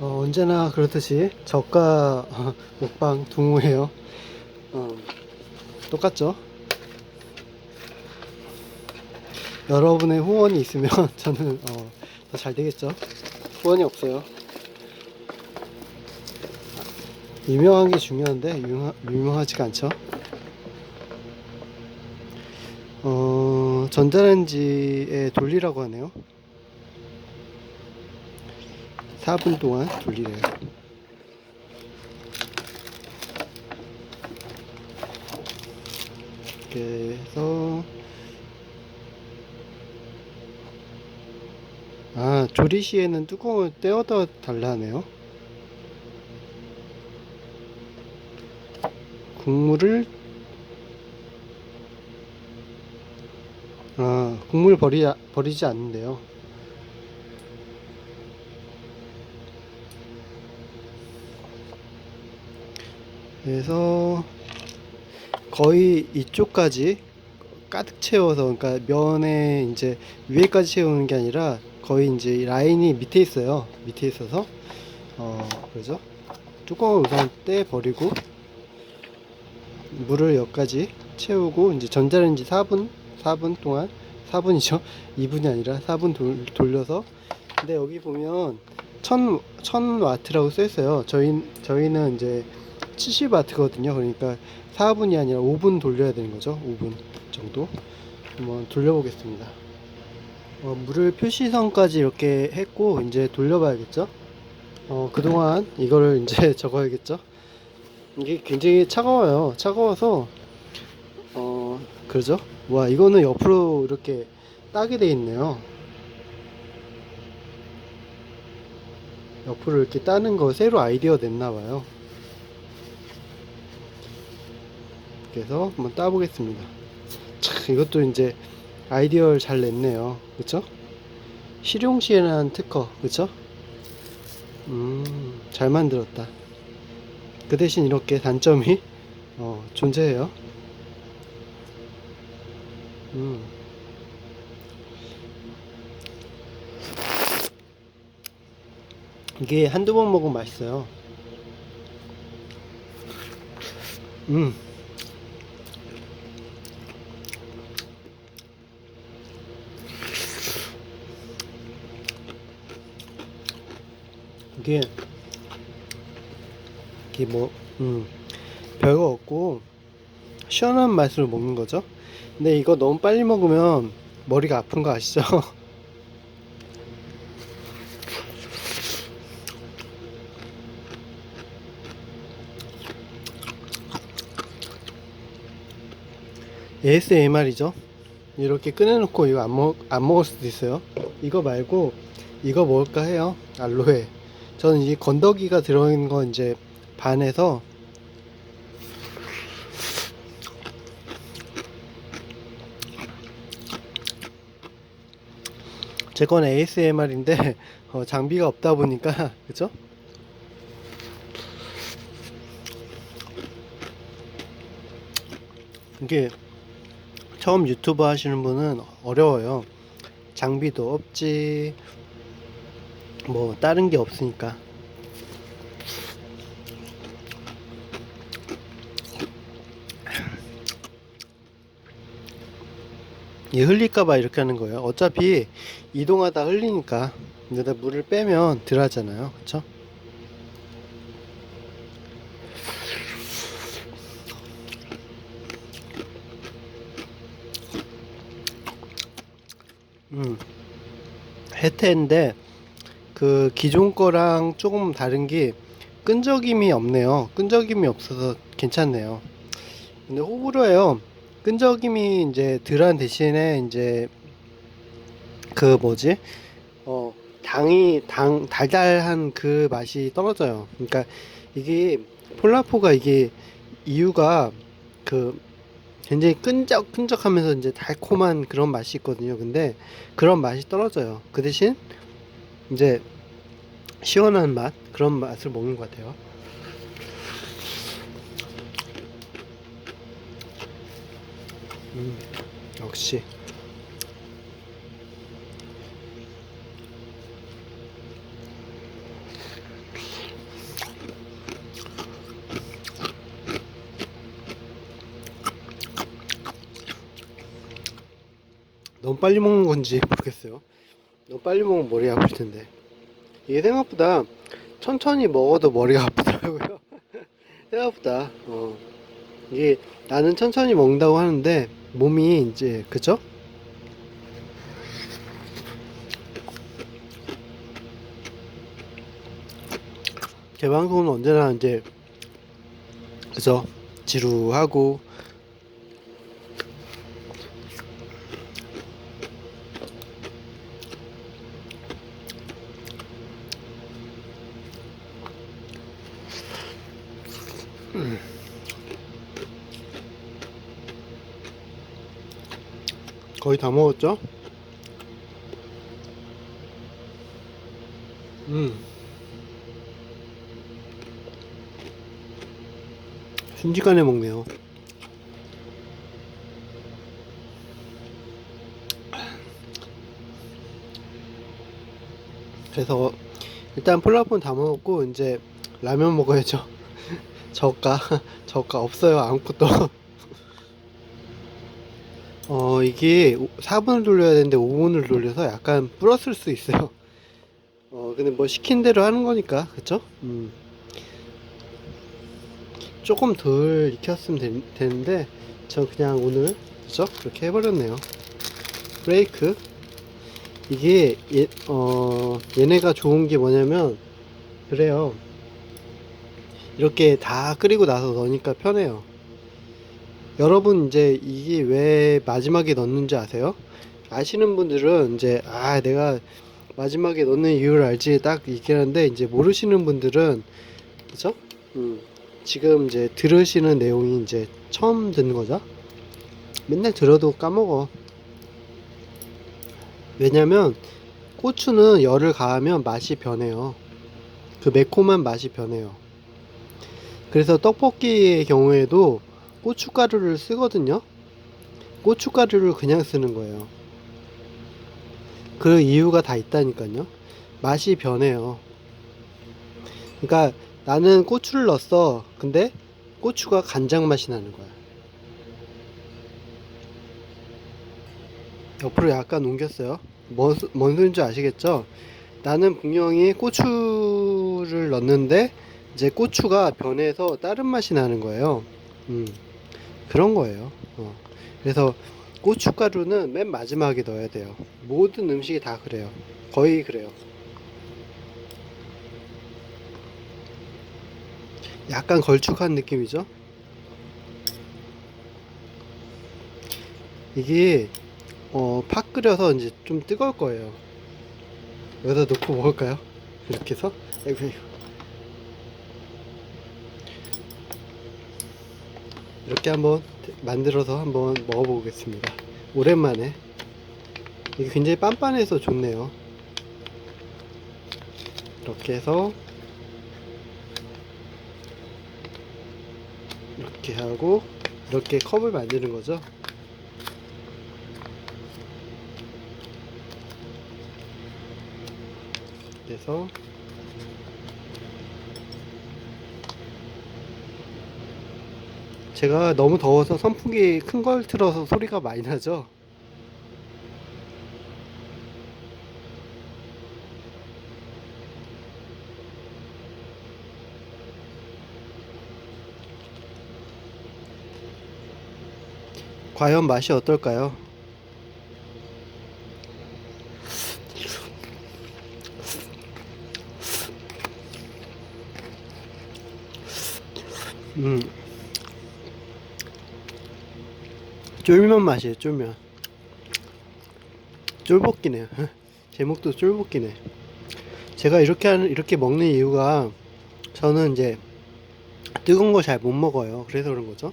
어, 언제나 그렇듯이 저가 어, 먹방 둥우예요. 어, 똑같죠? 여러분의 후원이 있으면 저는 어, 더 잘 되겠죠? 후원이 없어요. 유명한 게 중요한데 유명, 유명하지가 않죠? 어, 전자레인지에 돌리라고 하네요. 4분 동안 돌리래요. 이렇게 해서 아 조리 시에는 뚜껑을 떼어다 달라 하네요. 국물을 아 국물 버리 버리지 않는데요. 그래서 거의 이쪽까지 가득 채워서 그러니까 면에 이제 위에까지 채우는 게 아니라 거의 이제 이 라인이 밑에 있어요. 밑에 있어서 어 그죠? 뚜껑을 우선 떼 버리고 물을 여기까지 채우고 이제 전자레인지 4분 4분 동안 4분이죠. 2분이 아니라 4분 돌, 돌려서 근데 여기 보면 1000 1000와트라고 써 있어요. 저희 저희는 이제 70와트거든요. 그러니까 4분이 아니라 5분 돌려야 되는 거죠. 5분 정도. 한번 돌려보겠습니다. 어, 물을 표시선까지 이렇게 했고 이제 돌려봐야겠죠. 어, 그동안 이거를 이제 적어야겠죠. 이게 굉장히 차가워요. 차가워서 어, 그러죠. 와, 이거는 옆으로 이렇게 따게 돼 있네요. 옆으로 이렇게 따는 거 새로 아이디어 냈나 봐요. 그래서 한번 따보겠습니다. 참, 이것도 이제 아이디어를 잘 냈네요. 그쵸? 실용시에는 특허, 그쵸? 음, 잘 만들었다. 그 대신 이렇게 단점이 어, 존재해요. 음. 이게 한두 번 먹으면 맛있어요. 음. 이게 이게 뭐 음, 별거 없고 시원한 맛으로 먹는 거죠. 근데 이거 너무 빨리 먹으면 머리가 아픈 거 아시죠? ASMR이죠. 이렇게 꺼내놓고 이거 안, 먹, 안 먹을 수도 있어요. 이거 말고 이거 먹을까 해요. 알로에. 저는 이 건더기가 들어있는 거 이제 반해서 제 건 ASMR인데 어, 장비가 없다 보니까 그죠? 이게 처음 유튜브 하시는 분은 어려워요. 장비도 없지, 뭐 다른 게 없으니까. 이 흘릴까봐 이렇게 하는 거예요. 어차피 이동하다 흘리니까 여기다 물을 빼면 덜 하잖아요. 그쵸? 음. 해태인데 그 기존 거랑 조금 다른 게 끈적임이 없네요. 끈적임이 없어서 괜찮네요. 근데 호불호예요. 끈적임이 이제 덜한 대신에 이제 그 뭐지? 어 당이 당 달달한 그 맛이 떨어져요. 그러니까 이게 폴라포가 이게 이유가 그 굉장히 끈적 끈적하면서 이제 달콤한 그런 맛이 있거든요. 근데 그런 맛이 떨어져요. 그 대신 이제 시원한 맛 그런 맛을 먹는 것 같아요. 음, 역시 너무 빨리 먹는 건지 모르겠어요. 너무 빨리 먹으면 머리 아플 텐데. 이게 생각보다 천천히 먹어도 머리가 아프더라고요. 생각보다, 어. 이게 나는 천천히 먹는다고 하는데 몸이 이제, 그죠? 제 방송은 언제나 이제, 그죠? 지루하고, 거의 다 먹었죠? 음. 순식간에 먹네요. 그래서 일단 폴라폰 다 먹었고 이제 라면 먹어야죠. 저가 저가 없어요 아무것도. 어 이게 4분을 돌려야 되는데 5분을 돌려서 약간 불었을 수 있어요. 어 근데 뭐 시킨 대로 하는 거니까 그쵸? 음. 조금 덜 익혔으면 되, 되는데 전 그냥 오늘 그죠? 그렇게 해버렸네요. 브레이크 이게 얘, 어 얘네가 좋은 게 뭐냐면 그래요. 이렇게 다 끓이고 나서 넣으니까 편해요. 여러분 이제 이게 왜 마지막에 넣는지 아세요? 아시는 분들은 이제 아 내가 마지막에 넣는 이유를 알지 딱 얘기하는데 이제 모르시는 분들은 그죠? 음, 지금 이제 들으시는 내용이 이제 처음 듣는 거죠? 맨날 들어도 까먹어. 왜냐면 고추는 열을 가하면 맛이 변해요. 그 매콤한 맛이 변해요. 그래서 떡볶이의 경우에도 고춧가루를 쓰거든요. 고춧가루를 그냥 쓰는 거예요. 그 이유가 다 있다니까요. 맛이 변해요. 그러니까 나는 고추를 넣었어. 근데 고추가 간장 맛이 나는 거야. 옆으로 약간 옮겼어요. 뭔, 소- 뭔 소리인지 아시겠죠? 나는 분명히 고추를 넣는데 이제 고추가 변해서 다른 맛이 나는 거예요. 음, 그런 거예요. 어. 그래서 고춧가루는 맨 마지막에 넣어야 돼요. 모든 음식이 다 그래요. 거의 그래요. 약간 걸쭉한 느낌이죠? 이게 어, 팍 끓여서 이제 좀 뜨거울 거예요. 여기다 놓고 먹을까요? 이렇게 해서? 아이고, 아 이렇게 한번 만들어서 한번 먹어보겠습니다. 오랜만에. 이게 굉장히 빤빤해서 좋네요. 이렇게 해서 이렇게 하고 이렇게 컵을 만드는 거죠. 그래서 제가 너무 더워서 선풍기 큰 걸 틀어서 소리가 많이 나죠. 과연 맛이 어떨까요? 음. 쫄면 맛이에요, 쫄면. 쫄볶이네. 제목도 쫄볶이네. 제가 이렇게 하는, 이렇게 먹는 이유가 저는 이제 뜨거운 거 잘 못 먹어요. 그래서 그런 거죠.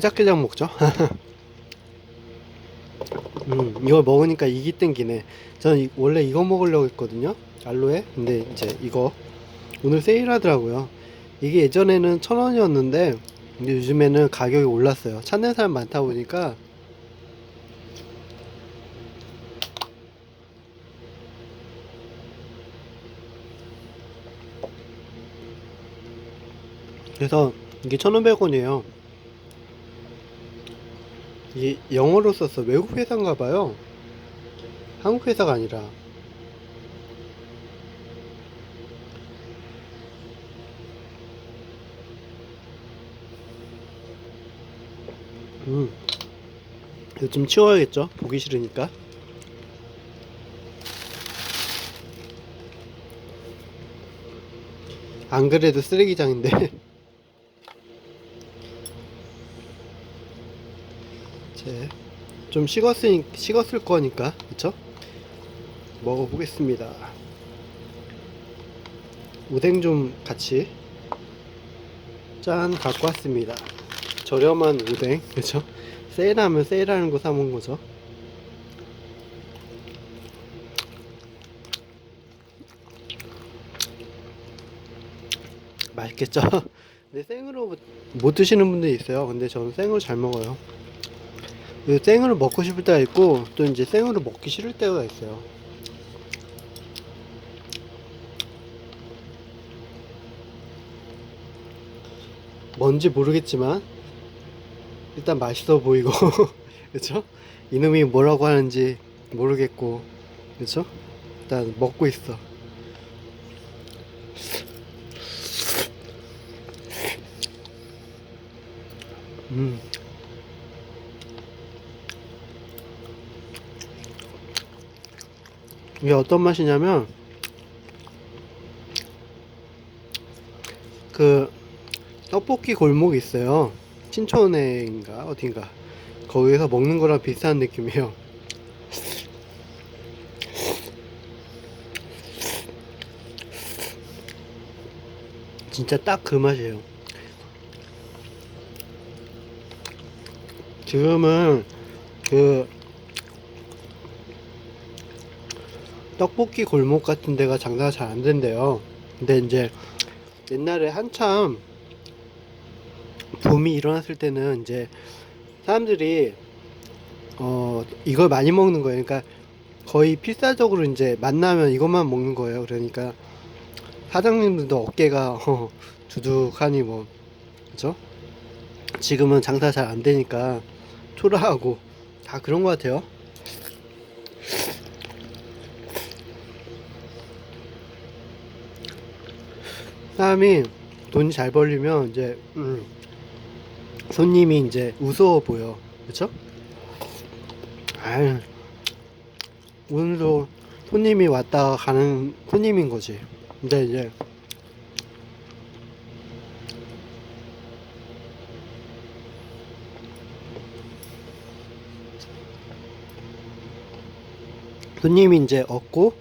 깨작깨작 먹죠. 음, 이걸 먹으니까 이기 땡기네. 저는 이- 원래 이거 먹으려고 했거든요. 알로에. 근데 이제 이거 오늘 세일하더라고요. 이게 예전에는 천 원이었는데 근데 요즘에는 가격이 올랐어요. 찾는 사람 많다 보니까 그래서 이게 1,500원이에요. 이게 영어로 썼어. 외국 회사인가 봐요. 한국 회사가 아니라. 음. 좀 치워야겠죠? 보기 싫으니까. 안 그래도 쓰레기장인데. 이제 좀 식었으니 식었을 거니까, 그쵸? 먹어보겠습니다. 우댕 좀 같이 짠 갖고 왔습니다. 저렴한 우댕, 그쵸? 세일하면 세일하는 거 사먹은 거죠. 맛있겠죠? 근데 생으로 못- 못 드시는 분들이 있어요. 근데 저는 생으로 잘 먹어요. 그 생으로 먹고 싶을 때가 있고 또 이제 생으로 먹기 싫을 때가 있어요. 뭔지 모르겠지만 일단 맛있어 보이고 그쵸? 이놈이 뭐라고 하는지 모르겠고 그쵸? 일단 먹고 있어 음 이게 어떤 맛이냐면 그 떡볶이 골목이 있어요. 신촌에인가 어딘가 거기서 먹는 거랑 비슷한 느낌이에요. 진짜 딱 그 맛이에요. 지금은 그 떡볶이 골목 같은 데가 장사가 잘 안 된대요. 근데 이제 옛날에 한참 붐이 일어났을 때는 이제 사람들이 어 이걸 많이 먹는 거예요. 그러니까 거의 필사적으로 이제 만나면 이것만 먹는 거예요. 그러니까 사장님들도 어깨가 어, 두둑하니 뭐 그죠? 지금은 장사 잘 안 되니까 초라하고 다 그런 것 같아요. 사람이 돈이 잘 벌리면 이제 음, 손님이 이제 우스워 보여, 그렇죠? 아유, 오늘도 손님이 왔다 가는 손님인 거지. 근데 이제 손님이 이제 없고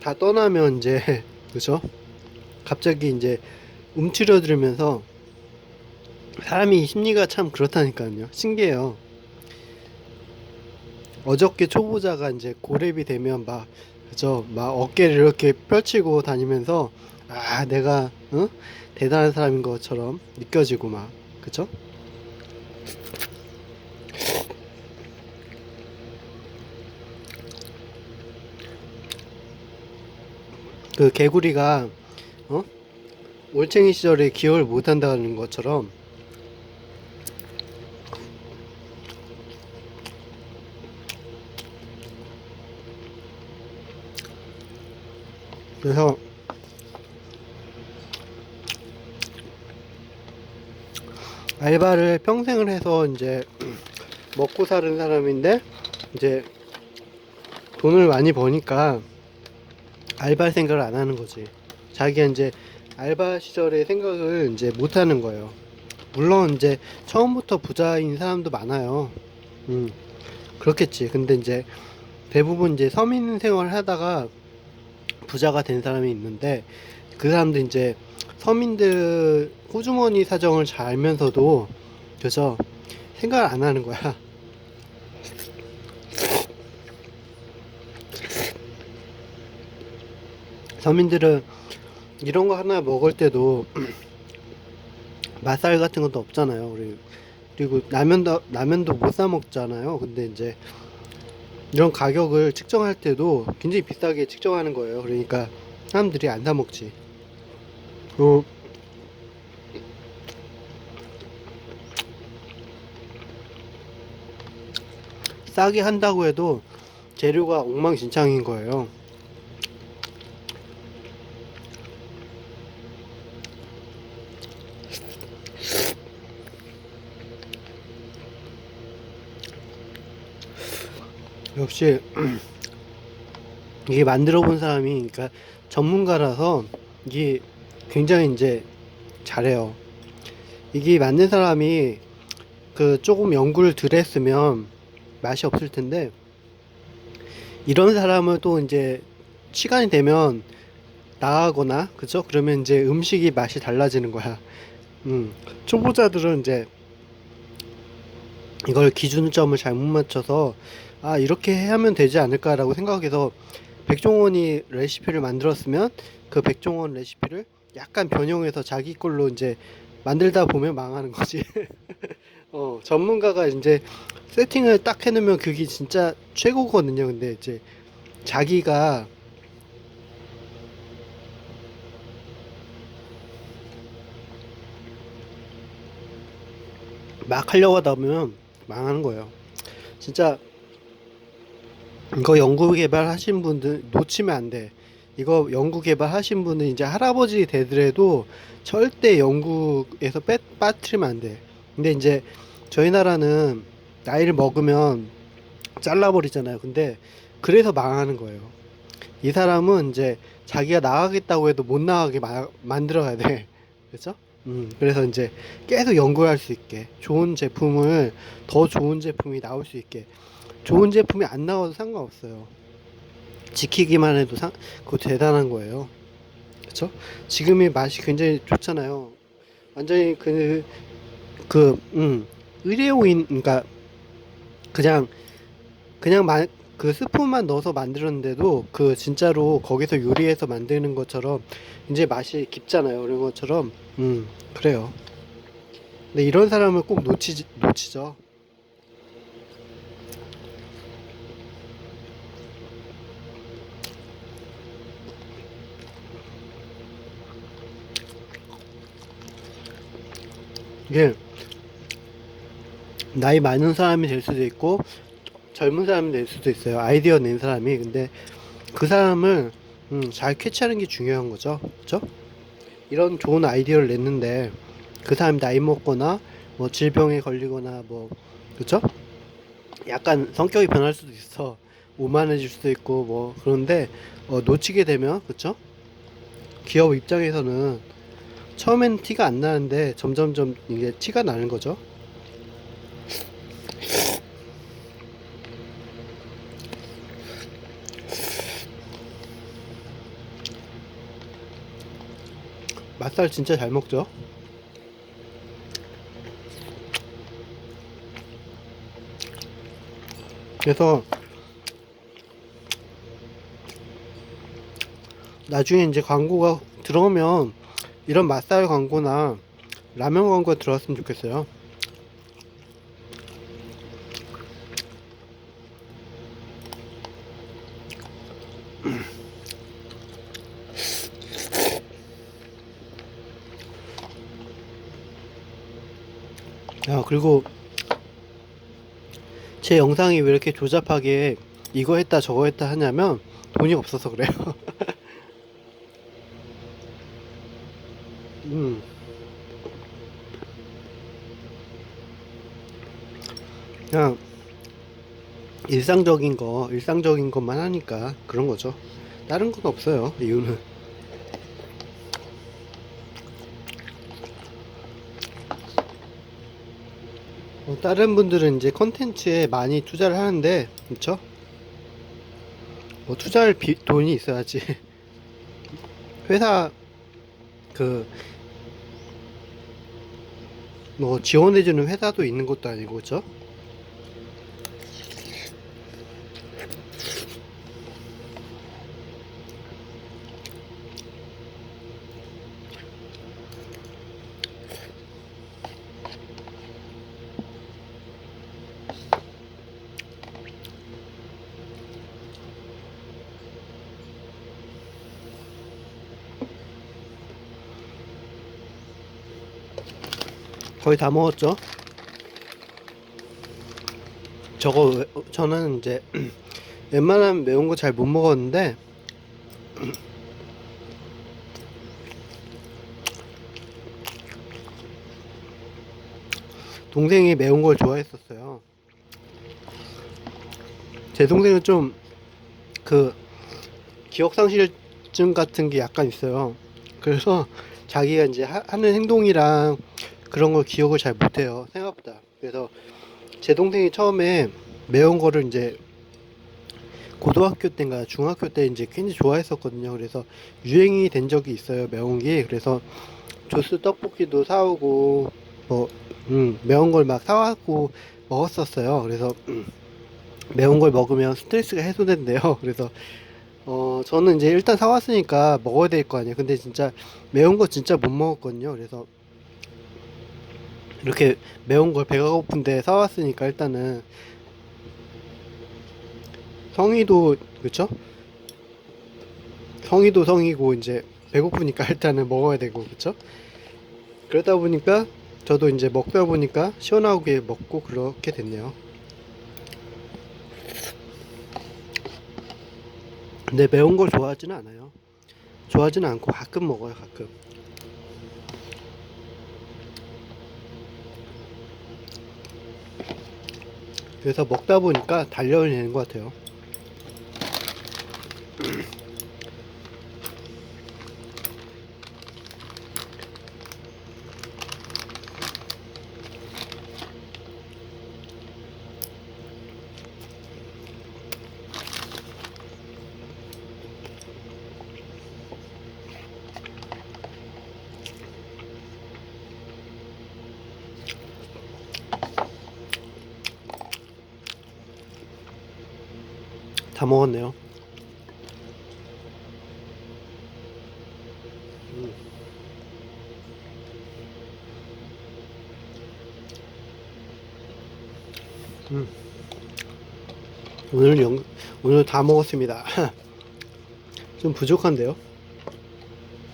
다 떠나면 이제 그죠? 갑자기 이제 움츠려들면서 사람이 심리가 참 그렇다니까요. 신기해요. 어저께 초보자가 이제 고렙이 되면 막 그죠? 막 어깨를 이렇게 펼치고 다니면서 아 내가 응? 대단한 사람인 것처럼 느껴지고 막 그죠? 그 개구리가 어? 올챙이 시절에 기억을 못한다는 것처럼 그래서 알바를 평생을 해서 이제 먹고 사는 사람인데 이제 돈을 많이 버니까 알바 생각을 안 하는 거지. 자기가 이제 알바 시절의 생각을 이제 못 하는 거예요. 물론 이제 처음부터 부자인 사람도 많아요. 음, 그렇겠지. 근데 이제 대부분 이제 서민 생활을 하다가 부자가 된 사람이 있는데 그 사람도 이제 서민들 호주머니 사정을 잘 알면서도 그래서 생각을 안 하는 거야. 서민들은 이런 거 하나 먹을 때도 맛살 같은 것도 없잖아요. 그리고, 라면도 라면도 못 사 먹잖아요. 근데 이제 이런 가격을 측정할 때도 굉장히 비싸게 측정하는 거예요. 그러니까 사람들이 안 사 먹지. 어, 싸게 한다고 해도 재료가 엉망진창인 거예요. 역시 이게 만들어 본 사람이 그러니까 전문가라서 이게 굉장히 이제 잘해요. 이게 만든 사람이 그 조금 연구를 덜 했으면 맛이 없을 텐데 이런 사람은 또 이제 시간이 되면 나가거나 그죠? 그러면 이제 음식이 맛이 달라지는 거야. 음, 초보자들은 이제 이걸 기준점을 잘못 맞춰서 아 이렇게 하면 되지 않을까라고 생각해서 백종원이 레시피를 만들었으면 그 백종원 레시피를 약간 변형해서 자기 걸로 이제 만들다 보면 망하는 거지. 어, 전문가가 이제 세팅을 딱 해놓으면 그게 진짜 최고거든요. 근데 이제 자기가 막 하려고 하다 보면 망하는 거예요. 진짜 이거 연구 개발 하신 분들 놓치면 안 돼. 이거 연구 개발 하신 분은 이제 할아버지 되더라도 절대 연구에서 빠, 빠뜨리면 안 돼. 근데 이제 저희 나라는 나이를 먹으면 잘라버리잖아요. 근데 그래서 망하는 거예요. 이 사람은 이제 자기가 나가겠다고 해도 못 나가게 마, 만들어야 돼. 그렇죠? 음, 그래서 이제 계속 연구를 할수 있게 좋은 제품을 더 좋은 제품이 나올 수 있게 좋은 제품이 안 나와도 상관없어요. 지키기만 해도 상, 그거 대단한 거예요. 그쵸? 지금의 맛이 굉장히 좋잖아요. 완전히 그, 그, 음, 의뢰오인, 그니까, 그냥, 그냥 마, 그 스프만 넣어서 만들었는데도 그 진짜로 거기서 요리해서 만드는 것처럼 이제 맛이 깊잖아요. 그런 것처럼, 음, 그래요. 근데 이런 사람을 꼭 놓치지, 놓치죠. 이게 나이 많은 사람이 될 수도 있고 젊은 사람이 될 수도 있어요. 아이디어 낸 사람이 근데 그 사람을 음, 잘 캐치하는 게 중요한 거죠. 그렇죠? 이런 좋은 아이디어를 냈는데 그 사람이 나이 먹거나 뭐 질병에 걸리거나 뭐 그렇죠? 약간 성격이 변할 수도 있어. 오만해질 수도 있고 뭐 그런데 어, 놓치게 되면 그렇죠? 기업 입장에서는 처음엔 티가 안 나는데 점점점 이게 티가 나는 거죠. 맛살 진짜 잘 먹죠. 그래서 나중에 이제 광고가 들어오면 이런 맛살 광고나 라면 광고 들어왔으면 좋겠어요. 야, 그리고 제 영상이 왜 이렇게 조잡하게 이거 했다 저거 했다 하냐면 돈이 없어서 그래요. 음. 그냥 일상적인 거, 일상적인 것만 하니까 그런 거죠. 다른 건 없어요. 이유는. 어, 다른 분들은 이제 컨텐츠에 많이 투자를 하는데, 그쵸? 뭐 투자할 비, 돈이 있어야지. 회사 그 뭐 지원해주는 회사도 있는 것도 아니고 그죠? 거의 다 먹었죠? 저거 저는 이제 웬만하면 매운 거 잘 못 먹었는데 동생이 매운 걸 좋아했었어요. 제 동생은 좀 그 기억상실증 같은 게 약간 있어요. 그래서 자기가 이제 하, 는 행동이랑 그런 걸 기억을 잘 못해요. 생각보다. 그래서 제 동생이 처음에 매운 거를 이제 고등학교 때인가 중학교 때 이제 굉장히 좋아했었거든요. 그래서 유행이 된 적이 있어요. 매운 게. 그래서 조스 떡볶이도 사오고 뭐 음, 매운 걸 막 사왔고 먹었었어요. 그래서 음, 매운 걸 먹으면 스트레스가 해소된대요. 그래서 어 저는 이제 일단 사왔으니까 먹어야 될 거 아니에요. 근데 진짜 매운 거 진짜 못 먹었거든요. 그래서 이렇게 매운 걸 배가 고픈데 사왔으니까 일단은 성의도 그쵸? 성의도 성이고 이제 배고프니까 일단은 먹어야 되고 그쵸? 그러다 보니까 저도 이제 먹다 보니까 시원하게 먹고 그렇게 됐네요. 근데 매운 걸 좋아하지는 않아요. 좋아하지는 않고 가끔 먹어요, 가끔. 그래서 먹다 보니까 되는 것 같아요. 다 먹었네요. 음. 음. 오늘 영, 오늘 다 먹었습니다. 좀 부족한데요?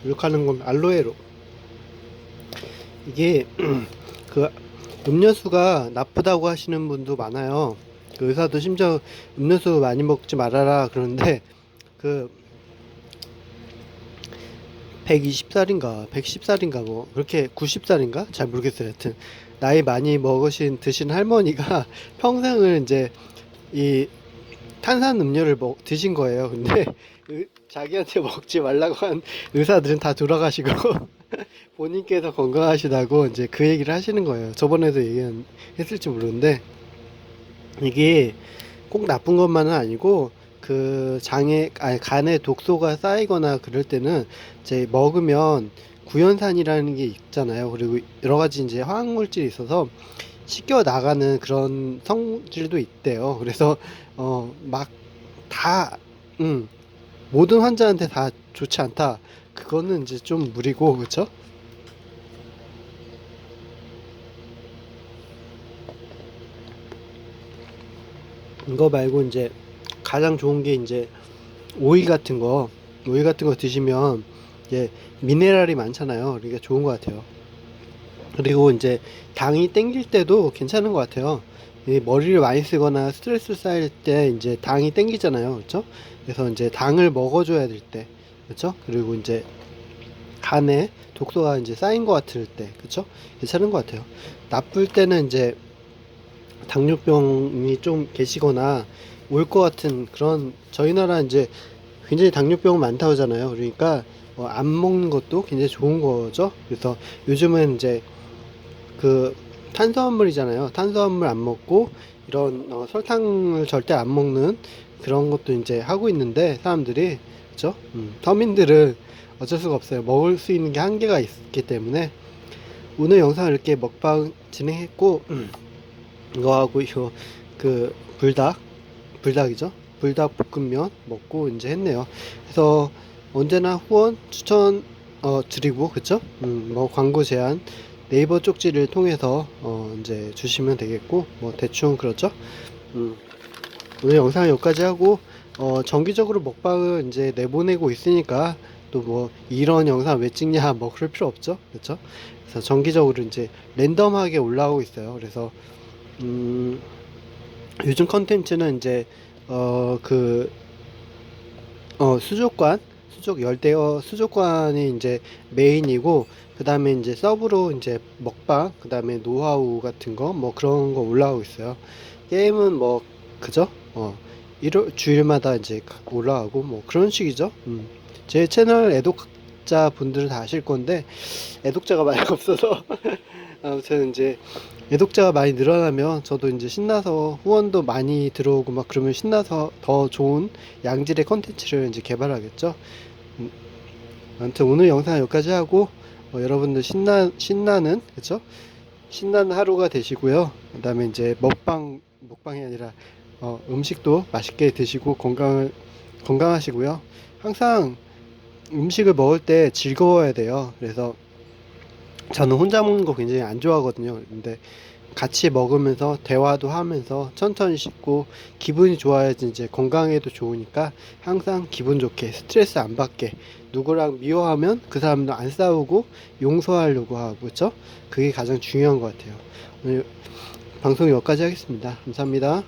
부족하는 건 알로에로. 이게 그 음료수가 나쁘다고 하시는 분도 많아요. 그 의사도 심지어 음료수 많이 먹지 말아라 그러는데 그 120살인가 110살인가 뭐 그렇게 90살인가? 잘 모르겠어요. 하여튼 나이 많이 먹으신 드신 할머니가 평생을 이제 이 탄산 음료를 먹, 드신 거예요. 근데 의- 자기한테 먹지 말라고 한 의사들은 다 돌아가시고 본인께서 건강하시다고 이제 그 얘기를 하시는 거예요. 저번에도 얘기했을지 모르는데 이게 꼭 나쁜 것만은 아니고 그 장에 아니 간에 독소가 쌓이거나 그럴 때는 이제 먹으면 구연산이라는 게 있잖아요. 그리고 여러 가지 이제 화학 물질이 있어서 씻겨 나가는 그런 성질도 있대요. 그래서 어 막 다 음, 모든 환자한테 다 좋지 않다. 그거는 이제 좀 무리고 그렇죠? 이거 말고 이제 가장 좋은 게 이제 오이 같은 거, 오이 같은 거 드시면 이제 미네랄이 많잖아요. 그러니까 좋은 것 같아요. 그리고 이제 당이 땡길 때도 괜찮은 것 같아요. 이 머리를 많이 쓰거나 스트레스 쌓일 때 이제 당이 땡기잖아요. 그렇죠? 그래서 이제 당을 먹어줘야 될 때, 그렇죠? 그리고 이제 간에 독소가 이제 쌓인 것 같을 때, 그렇죠? 괜찮은 것 같아요. 나쁠 때는 이제 당뇨병이 좀 계시거나 올 것 같은 그런 저희 나라 이제 굉장히 당뇨병 많다고 하잖아요. 그러니까 어, 안 먹는 것도 굉장히 좋은 거죠. 그래서 요즘은 이제 그 탄수화물이잖아요. 탄수화물 안 먹고 이런 어, 설탕을 절대 안 먹는 그런 것도 이제 하고 있는데 사람들이 그죠? 음, 서민들은 어쩔 수가 없어요. 먹을 수 있는 게 한계가 있기 때문에 오늘 영상 이렇게 먹방 진행했고 음, 이거하고 이거 그 불닭 불닭이죠? 불닭 볶음면 먹고 이제 했네요. 그래서 언제나 후원 추천 어 드리고 그쵸? 음 뭐 광고 제한 네이버 쪽지를 통해서 어 이제 주시면 되겠고 뭐 대충 그렇죠? 음 오늘 영상 여기까지 하고 어 정기적으로 먹방을 이제 내보내고 있으니까 또 뭐 이런 영상 왜 찍냐 뭐 그럴 필요 없죠? 그렇죠 그래서 정기적으로 이제 랜덤하게 올라오고 있어요. 그래서 음 요즘 컨텐츠는 이제 어 그 어 수족관 수족 열대어 수족관이 이제 메인이고 그 다음에 이제 서브로 이제 먹방 그 다음에 노하우 같은 거 뭐 그런 거 올라오고 있어요. 게임은 뭐 그죠? 어 일요 주일마다 이제 가- 올라가고 뭐 그런 식이죠? 음. 제 채널 애독자 분들은 다 아실 건데 애독자가 많이 없어서 아무튼 이제 애독자가 많이 늘어나면 저도 이제 신나서 후원도 많이 들어오고 막 그러면 신나서 더 좋은 양질의 컨텐츠를 이제 개발하겠죠. 음, 아무튼 오늘 영상 여기까지 하고 어, 여러분들 신나 신나는 그쵸? 신나는 하루가 되시고요. 그다음에 이제 먹방 먹방이 아니라 어, 음식도 맛있게 드시고 건강을 건강하시고요. 항상 음식을 먹을 때 즐거워야 돼요. 그래서 저는 혼자 먹는 거 굉장히 안 좋아하거든요. 근데 같이 먹으면서 대화도 하면서 천천히 씻고 기분이 좋아야지 이제 건강에도 좋으니까 항상 기분 좋게 스트레스 안 받게 누구랑 미워하면 그 사람도 안 싸우고 용서하려고 하고 그렇죠? 그게 가장 중요한 것 같아요. 오늘 방송 여기까지 하겠습니다. 감사합니다.